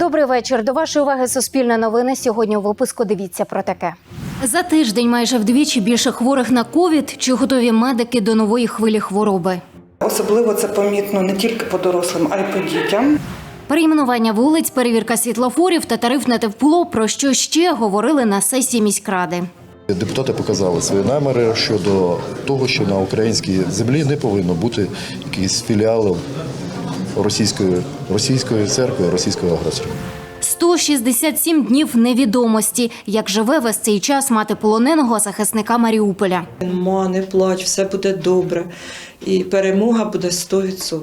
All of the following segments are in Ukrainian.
Добрий вечір. До вашої уваги Суспільне новини. Сьогодні у випуску дивіться про таке. За тиждень майже вдвічі більше хворих на ковід. Чи готові медики до нової хвилі хвороби? Особливо це помітно не тільки по дорослим, а й по дітям. Перейменування вулиць, перевірка світлофорів та тариф на тепло. Про що ще говорили на сесії міськради. Депутати показали свої наміри щодо того, що на українській землі не повинно бути якихось філіалів російської, російської церкви, російського агресора. 167 днів невідомості. Як живе весь цей час мати полоненого захисника Маріуполя? Ма, не плач, все буде добре. І перемога буде 100%.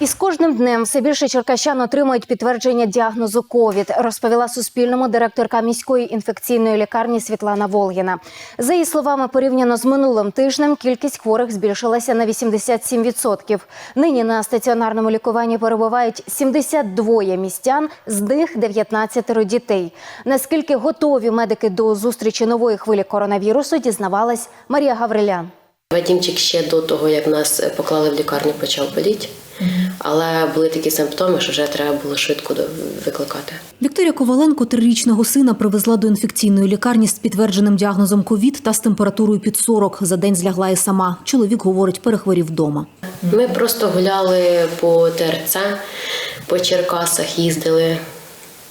І з кожним днем все більше черкащан отримують підтвердження діагнозу ковід, розповіла Суспільному директорка міської інфекційної лікарні Світлана Волгіна. За її словами, порівняно з минулим тижнем, кількість хворих збільшилася на 87%. Нині на стаціонарному лікуванні перебувають 72 містян, з них 19 дітей. Наскільки готові медики до зустрічі нової хвилі коронавірусу, дізнавалась Марія Гаврилян. Вадімчик ще до того, як нас поклали в лікарню, почав боліти. Але були такі симптоми, що вже треба було швидко викликати. Вікторія Коваленко трирічного сина привезла до інфекційної лікарні з підтвердженим діагнозом ковід та з температурою під 40. За день злягла і сама. Чоловік говорить, перехворів вдома. Ми просто гуляли по ТРЦ, по Черкасах їздили,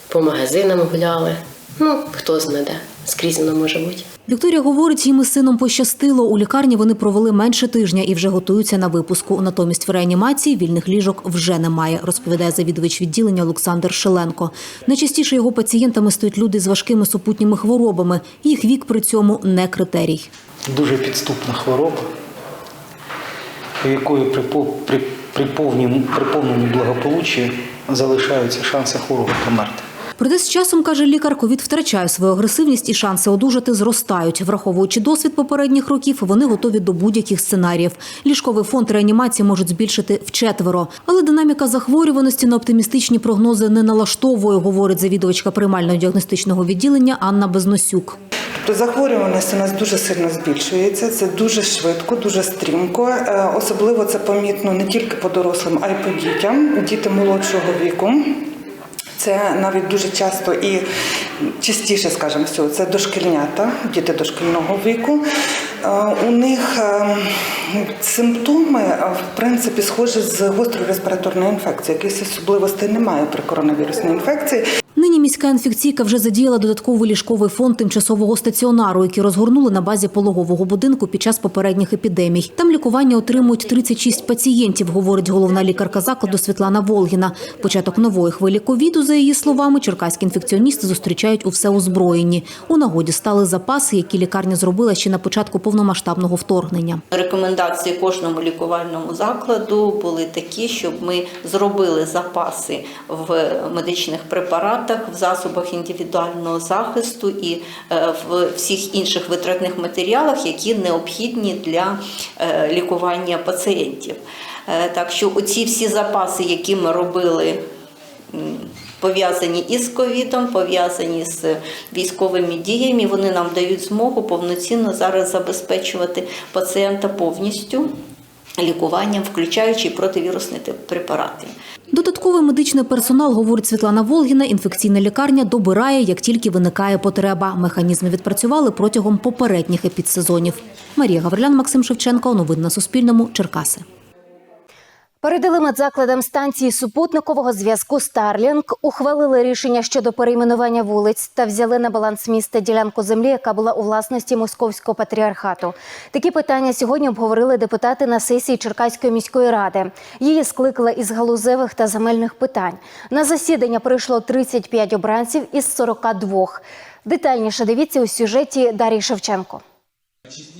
по магазинам гуляли. Ну, хто знає де. Скрізь воно може бути. Вікторія говорить, їм із сином пощастило. У лікарні вони провели менше тижня і вже готуються на випуску. Натомість в реанімації вільних ліжок вже немає, розповідає завідувач відділення Олександр Шеленко. Найчастіше його пацієнтами стають люди з важкими супутніми хворобами. Їх вік при цьому не критерій. дуже підступна хвороба, у якої при, при, при, повнім- при повному благополуччі залишаються шанси хворого померти. Проте з часом, каже лікар, ковід втрачає свою агресивність і шанси одужати зростають. Враховуючи досвід попередніх років, вони готові до будь-яких сценаріїв. Ліжковий фонд реанімації можуть збільшити вчетверо. Але динаміка захворюваності на оптимістичні прогнози не налаштовує, говорить завідувачка приймального діагностичного відділення Анна Безносюк. Тобто захворюваність у нас дуже сильно збільшується. Це дуже швидко, дуже стрімко. Е, Особливо це помітно не тільки по дорослим, а й по дітям. Діти молодшого віку. Це навіть дуже часто і частіше, скажімо, всього, це дошкільнята, діти дошкільного віку. Е, У них е, симптоми, е, в принципі, схожі з гострою респіраторною інфекцією. Якихось особливостей немає при коронавірусній інфекції. Нині міська інфекційка вже задіяла додатковий ліжковий фонд тимчасового стаціонару, який розгорнули на базі пологового будинку під час попередніх епідемій. Там лікування отримують 36 пацієнтів, говорить головна лікарка закладу Світлана Волгіна. Початок нової хвилі ковіду, за її словами, черкаські інфекціоністи зустрічають у всеозброєнні. У нагоді стали запаси, які лікарня зробила ще на початку повномасштабного вторгнення. Рекомендації кожному лікувальному закладу були такі, щоб ми зробили запаси в медичних препаратах, в засобах індивідуального захисту і е, в всіх інших витратних матеріалах, які необхідні для е, лікування пацієнтів. Е, Так що оці всі запаси, які ми робили. Пов'язані із ковідом, пов'язані з військовими діями, вони нам дають змогу повноцінно зараз забезпечувати пацієнта повністю лікуванням, включаючи противірусні препарати. Додатковий медичний персонал, говорить Світлана Волгіна, інфекційна лікарня добирає, як тільки виникає потреба. Механізми відпрацювали протягом попередніх епідсезонів. Марія Гаврилян, Максим Шевченко. Новини на Суспільному. Черкаси. Передали медзакладам станції супутникового зв'язку Starlink, ухвалили рішення щодо перейменування вулиць та взяли на баланс міста ділянку землі, яка була у власності московського патріархату. Такі питання сьогодні обговорили депутати на сесії Черкаської міської ради. Її скликали із галузевих та земельних питань. На засідання прийшло 35 обранців із 42. Детальніше дивіться у сюжеті Дарії Шевченко.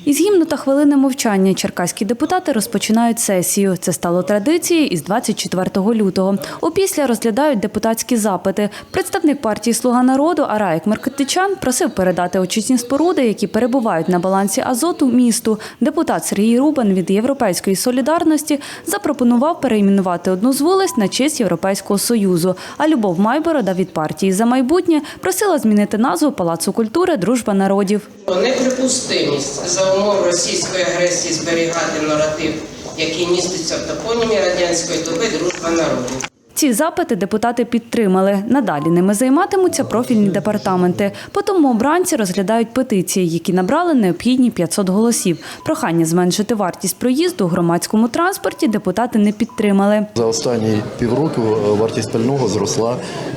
Із гімну та хвилини мовчання черкаські депутати розпочинають сесію. Це стало традицією із 24 лютого. Опісля розглядають депутатські запити. Представник партії Слуга народу Араїк Меркетичан просив передати очисні споруди, які перебувають на балансі азоту місту. Депутат Сергій Рубан від Європейської солідарності запропонував перейменувати одну з вулиць на честь Європейського союзу. А Любов Майборода від партії за майбутнє просила змінити назву Палацу культури Дружба народів. Неприпустимість за умов російської агресії зберігати наратив, який міститься в топонімі радянської доби дружба народів. Ці запити депутати підтримали. Надалі ними займатимуться профільні департаменти. Потім обранці розглядають петиції, які набрали необхідні 500 голосів. Прохання зменшити вартість проїзду у громадському транспорті депутати не підтримали. За останні півроку е, вартість пального зросла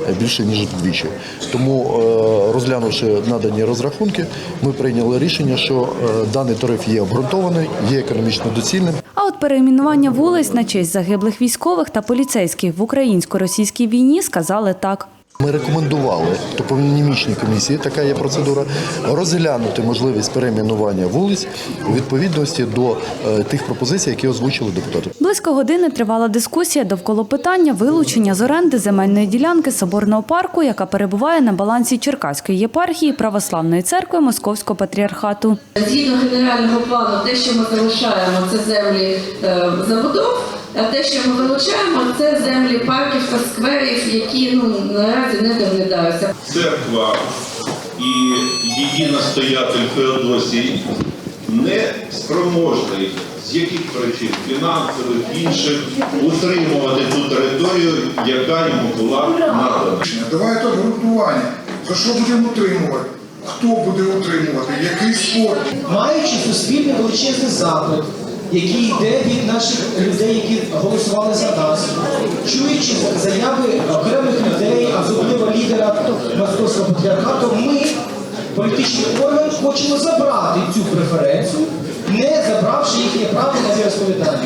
е, більше ніж вдвічі. Тому, е, розглянувши надані розрахунки, ми прийняли рішення, що даний тариф є обґрунтований, є економічно доцільним. А от перейменування вулиць на честь загиблих військових та поліцейських в українсько-російській війні сказали так. Ми рекомендували топонімічній комісії, така є процедура, розглянути можливість перейменування вулиць у відповідності до е, тих пропозицій, які озвучили депутати. Близько години тривала дискусія довкола питання вилучення з оренди земельної ділянки Соборного парку, яка перебуває на балансі Черкаської єпархії Православної церкви Московського патріархату. Згідно генерального плану, те, що ми залишаємо, це землі е, забудов, а те, що ми вилучаємо, це землі парків та скверів, які ну наразі не доглядаються. церква і її настоятель Феодосій не спроможний з яких причин фінансових інших утримувати ту територію, яка йому була надана. Давайте обґрунтування. За що будемо утримувати? Хто буде утримувати? Який спорт? маючи суспільний величезний запит, який йде від наших людей, які голосували за нас, чуючи заяви окремих людей, особливо лідера Московського патріархату, ми, політичний орган, хочемо забрати цю преференцію, не забравши їхнє право на віросповідання.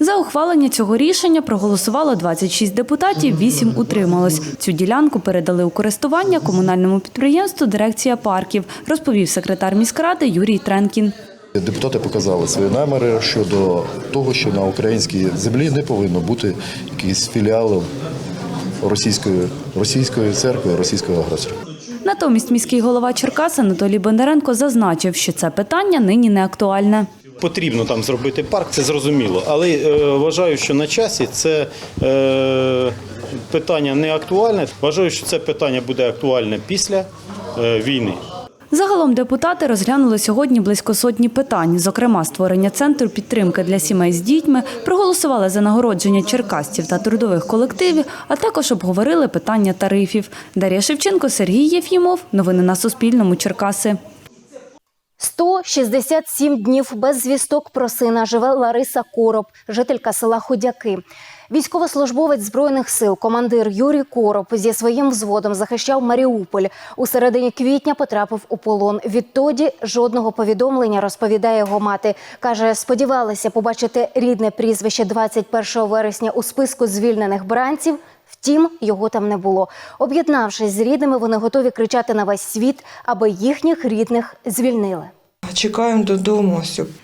За ухвалення цього рішення проголосувало 26 депутатів, 8 утрималось. Цю ділянку передали у користування комунальному підприємству Дирекція парків, розповів секретар міськради Юрій Тренкін. Депутати показали свої наміри щодо того, що на українській землі не повинно бути якихось філіалів російської, російської церкви, російського агресора. Натомість міський голова Черкас Анатолій Бондаренко зазначив, що це питання нині не актуальне. Потрібно там зробити парк, це зрозуміло. Але е, вважаю, що на часі це е, питання не актуальне. Вважаю, що це питання буде актуальне після е, війни. Загалом депутати розглянули сьогодні близько сотні питань, зокрема створення центру підтримки для сімей з дітьми, проголосували за нагородження черкасців та трудових колективів, а також обговорили питання тарифів. Дар'я Шевченко, Сергій Єфімов. Новини на Суспільному. Черкаси. 167 днів без звісток про сина живе Лариса Короб, жителька села Ходяки. Військовослужбовець збройних сил, командир Юрій Короб зі своїм взводом захищав Маріуполь. У середині квітня потрапив у полон. Відтоді жодного повідомлення розповідає його мати. каже, сподівалася побачити рідне прізвище 21 вересня у списку звільнених бранців. Втім, його там не було. Об'єднавшись з рідними, вони готові кричати на весь світ, аби їхніх рідних звільнили. Чекаємо додому.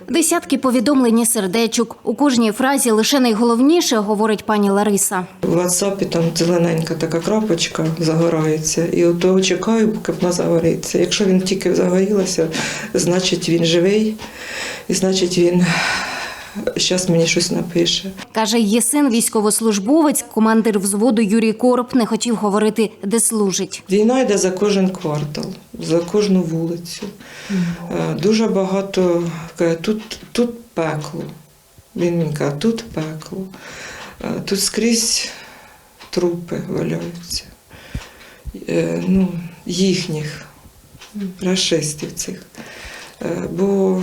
Десятки повідомлень і сердечок. У кожній фразі лише найголовніше, говорить пані Лариса. В WhatsApp там зелененька така крапочка загорається, і от того чекаю, поки вона загориться. Якщо він тільки загорілася, значить він живий, і значить він зараз мені щось напише. Каже, її син військовослужбовець, командир взводу Юрій Короб не хотів говорити, де служить. Війна йде за кожен квартал, за кожну вулицю. Е, Дуже багато каже, тут, тут пекло. Він мені каже, тут пекло. Е, Тут скрізь трупи валяються. Е, Ну, їхніх рашистів цих. Е, Бо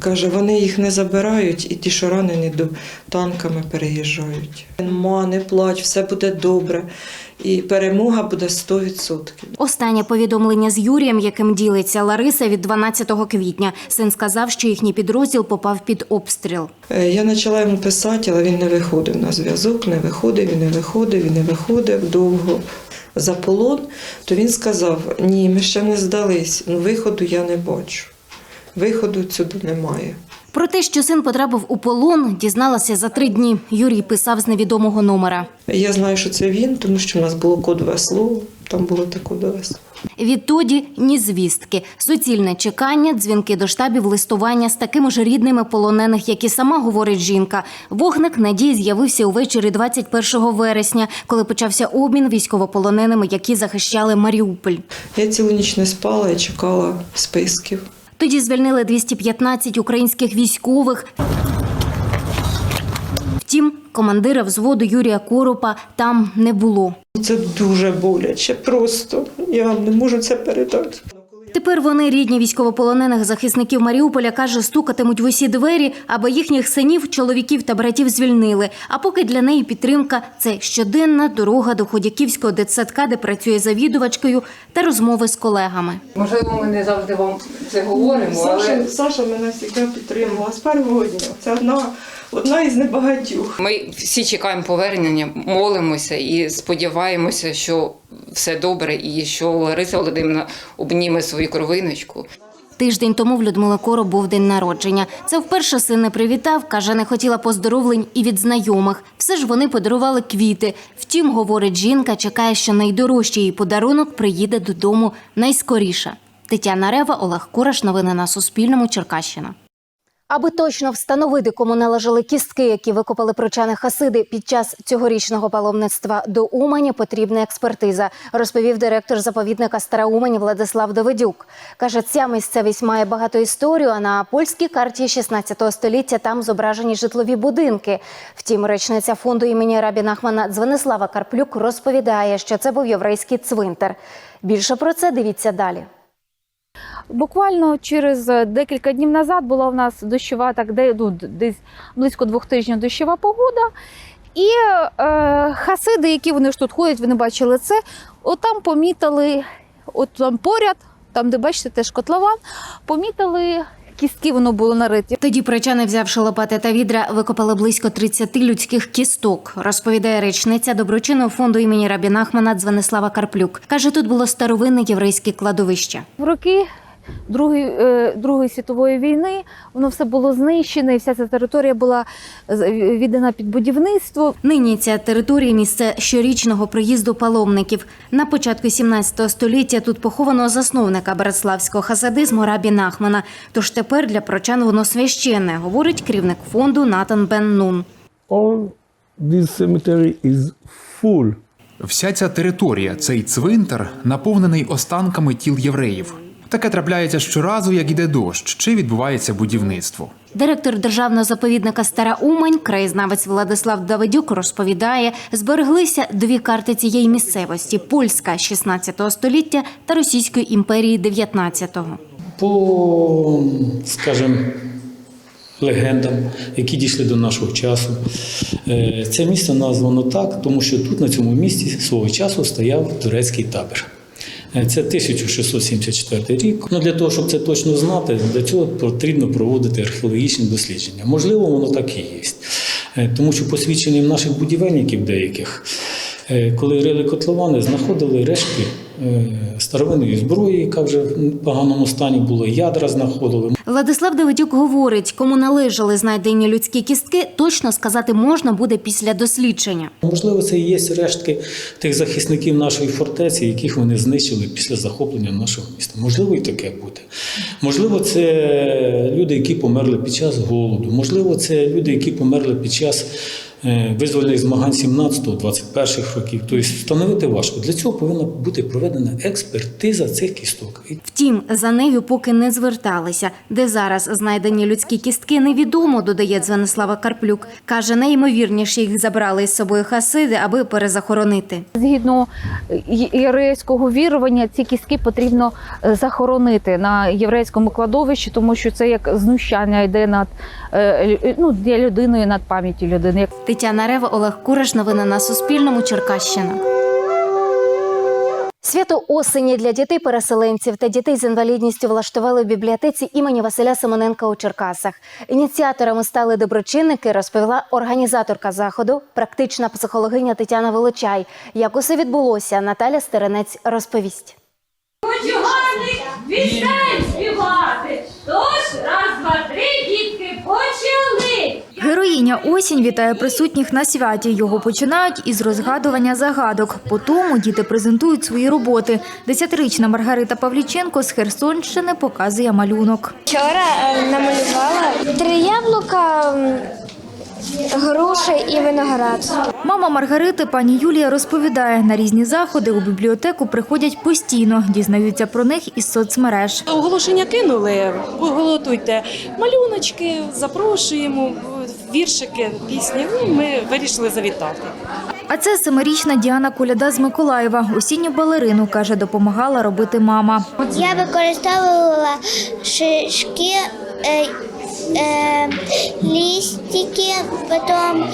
каже, вони їх не забирають, і ті, що ранені до танками переїжджають. Ма, не плач, все буде добре. І перемога буде 100%. Останнє повідомлення з Юрієм, яким ділиться Лариса від 12 квітня. Син сказав, що їхній підрозділ попав під обстріл. Е, Я почала йому писати, але він не виходив на зв'язок, не виходив, він не виходив, він не виходив довго. За полон, то він сказав: ні, ми ще не здались, ну виходу я не бачу. Виходу сюди немає. Про те, що син потрапив у полон, дізналася за три дні. Юрій писав з невідомого номера. Я знаю, що це він, тому що в нас було кодове слово, там було те кодове слово. Відтоді ні звістки, суцільне чекання, дзвінки до штабів, листування з такими ж рідними полонених, як і сама говорить жінка. Вогник надії з'явився увечері 21 вересня, коли почався обмін військовополоненими, які захищали Маріуполь. Я цілу ніч не спала і чекала списків. Тоді звільнили 215 українських військових. Втім, командира взводу Юрія Коропа там не було. Це дуже боляче, просто я вам не можу це передати. Тепер вони, рідні військовополонених захисників Маріуполя, каже, стукатимуть в усі двері, аби їхніх синів, чоловіків та братів звільнили. А поки для неї підтримка це щоденна дорога до Ходяківського дитсадка, де працює завідувачкою, та розмови з колегами. Можливо, ми не завжди вам це говоримо, але Саша, Саша мене завжди підтримувала з першого дня. Це одна, одна із небагатьох. ми всі чекаємо повернення, молимося і сподіваємося, що все добре, і що Лариса Володимирівна обніме свою кровиночку. Тиждень тому в Людмили Короб був день народження. Це вперше син не привітав, каже, не хотіла поздоровлень і від знайомих. Все ж вони подарували квіти. Втім, говорить жінка, чекає, що найдорожчий її подарунок приїде додому найскоріше. Тетяна Рева, Олег Кураш. Новини на Суспільному. Черкащина. Аби точно встановити, кому належали кістки, які викопали прочани Хасиди під час цьогорічного паломництва до Умані, потрібна експертиза, розповів директор заповідника Стара Умані Владислав Давидюк. Каже, ця місцевість має багато історію. А на польській карті 16 століття там зображені житлові будинки. Втім, речниця фонду імені Рабі Нахмана Дзвенислава Карплюк розповідає, що це був єврейський цвинтар. Більше про це дивіться далі. Буквально через е, декілька днів назад була в нас дощова, так де ну, десь близько двох тижнів дощова погода. І е, хасиди, які вони ж тут ходять, вони бачили це. От там помітили, от там поряд, там, де бачите, теж котлован, помітили кістки, воно було нариті. Тоді прочани, взявши лопати та відра, викопали близько 30 людських кісток, розповідає речниця доброчинного фонду імені Рабі Нахмана Дзвенислава Карплюк. Каже, тут було старовинне єврейське кладовище. В роки Другої, е, Другої світової війни воно все було знищене, і вся ця територія була віддана під будівництво. Нині ця територія місце щорічного приїзду паломників. На початку 17 століття тут поховано засновника братславського хасадизму Рабі Нахмана. Тож тепер для прочан воно священне, говорить керівник фонду Натан Бен Нун. All this cemetery is full. Вся ця територія, цей цвинтар, наповнений останками тіл євреїв. Таке трапляється щоразу, як іде дощ, чи відбувається будівництво. Директор державного заповідника Стара Умань, краєзнавець Владислав Давидюк, розповідає, збереглися дві карти цієї місцевості: польська 16 століття та Російської імперії 19-го. По, скажімо, легендам, які дійшли до нашого часу. е, Це місце названо так, тому що тут, на цьому місці, свого часу стояв турецький табір. Е, Це 1674 рік. Ну, для того, щоб це точно знати, для цього потрібно проводити археологічні дослідження. Можливо, воно так і є. Е, Тому що посвідченням наших будівельників деяких, е, коли рили котловани, знаходили рештки старовинної зброї, яка вже в поганому стані була, ядра знаходили. Владислав Давидюк говорить, кому належали знайдені людські кістки, точно сказати можна буде після дослідження. Можливо, це і є рештки тих захисників нашої фортеці, яких вони знищили після захоплення нашого міста. Можливо, і таке буде. Можливо, це люди, які померли під час голоду. Можливо, це люди, які померли під час е, визвольних змагань 17-21 років. Тобто встановити важко. Для цього повинна бути проведена експертиза цих кісток. Втім, за нею поки не зверталися. Де зараз знайдені людські кістки, невідомо, додає Дзвенислава Карплюк. Каже, найімовірніше їх забрали із собою хасиди, аби перезахоронити. Згідно єврейського вірування, ці кістки потрібно е, захоронити на єврейському кладовищі, тому що це як знущання йде над е, ну, для людини над пам'яттю людини. Тетяна Рева, Олег Кураш. Новини на Суспільному. Черкащина. Свято осені для дітей-переселенців та дітей з інвалідністю влаштували в бібліотеці імені Василя Семененка у Черкасах. Ініціаторами стали доброчинники, розповіла організаторка заходу, практична психологиня Тетяна Волочай. Як усе відбулося, Наталя Стеренець розповість. Хочу гарних пісень співати. Героїня осінь вітає присутніх на святі. Його починають із розгадування загадок. По тому діти презентують свої роботи. Десятирічна Маргарита Павліченко з Херсонщини показує малюнок. Вчора е, намалювала три яблука, груші і виноград. Мама Маргарити, пані Юлія, розповідає, на різні заходи у бібліотеку приходять постійно, дізнаються про них із соцмереж. Оголошення кинули, голотуйте малюночки, запрошуємо, віршики, пісні. Ну, ми вирішили завітати. А це семирічна Діана Куляда з Миколаєва. Осінню балерину, каже, допомагала робити мама. Я використовувала шишки, е, е, листики, потім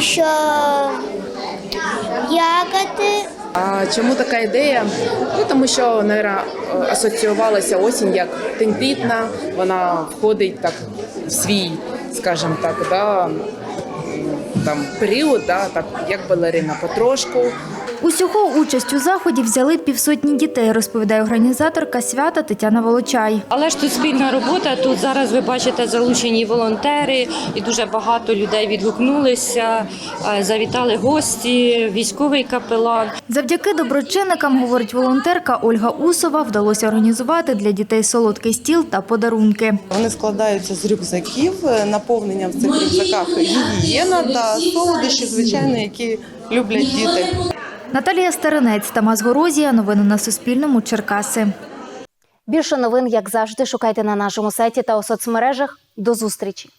ще ягоди. А чому така ідея? Ну тому що наверное, асоціювалася осінь як тендітна, вона входить так в свій, скажімо так, да, там період, да, так як балерина потрошку. Усього участь у заході взяли півсотні дітей, розповідає організаторка свята Тетяна Волочай. Але ж тут спільна робота. Тут зараз ви бачите залучені волонтери, і дуже багато людей відгукнулися. е, Завітали гості, військовий капелан. Завдяки доброчинникам, говорить волонтерка Ольга Усова, вдалося організувати для дітей солодкий стіл та подарунки. Вони складаються з рюкзаків, е, наповнення в цих рюкзаках гігієна та солодощі, звичайно, які люблять діти. Наталія Старинець, Тамас Горозія. Новини на Суспільному. Черкаси. Більше новин, як завжди, шукайте на нашому сайті та у соцмережах. До зустрічі!